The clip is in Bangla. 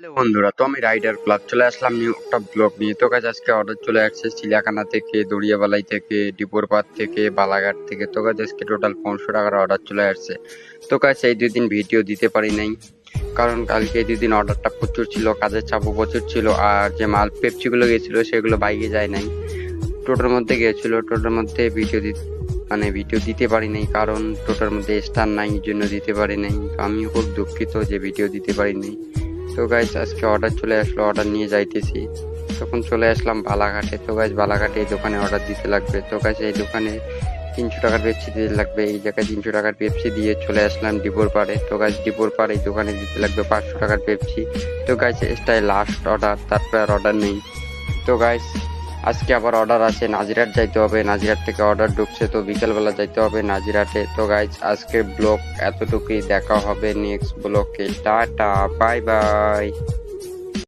হ্যালো বন্ধুরা, তো আমি রাইডার ক্লাব চলে আসলাম নিউ একটা ব্লগ নিয়ে। তো কাজ আজকে অর্ডার চলে আসছে চিলিয়াখানা থেকে দড়িয়াবালাই থেকে ডিপোর পাত থেকে, বালাঘাট থেকে। তো কাজ আজকে টোটাল পনেরোশো টাকার অর্ডার চলে আসছে। তো কাজ এই দুই দিন ভিডিও দিতে পারি নাই, কারণ কালকে এই দুই দিন অর্ডারটা প্রচুর ছিল, কাজের চাপও প্রচুর ছিল, আর যে মাল পেপসিগুলো গেছিল, সেগুলো বাইকে যায় নাই। টোটোর মধ্যে গিয়েছিল টোটোর মধ্যে ভিডিও দিতে মানে ভিডিও দিতে পারি নাই, কারণ টোটোর মধ্যে স্টার নাই, জন্য দিতে পারি নাই। আমিও খুব দুঃখিত যে ভিডিও দিতে পারি নাই। তো গাইজ আজকে অর্ডার চলে আসলো অর্ডার নিয়ে যাইতেছি। তখন চলে আসলাম বালাঘাটে। তো গাইজ বালাঘাটে এই দোকানে অর্ডার দিতে লাগবে। তো গাইজ এই দোকানে তিনশো টাকার পেপসি দিতে লাগবে। এই জায়গায় তিনশো টাকার পেপসি দিয়ে চলে আসলাম ডিপোর পাড়ে। তো গাইজ ডিপোর পাড়ে এই দোকানে দিতে লাগবে পাঁচশো টাকার পেপসি তো গাইজ এটাই লাস্ট অর্ডার তারপরে আর অর্ডার নেই। তো গাইজ আজকে আবার অর্ডার আছে নাজিরাট যাইতে হবে নাজিরাট থেকে অর্ডার ঢুকছে তো বিকেলবেলা যাইতে হবে নাজিরাটে তো গাইজ আজকের ব্লগ এতটুকুই, দেখা হবে নেক্সট ব্লকে টাটা বাই বাই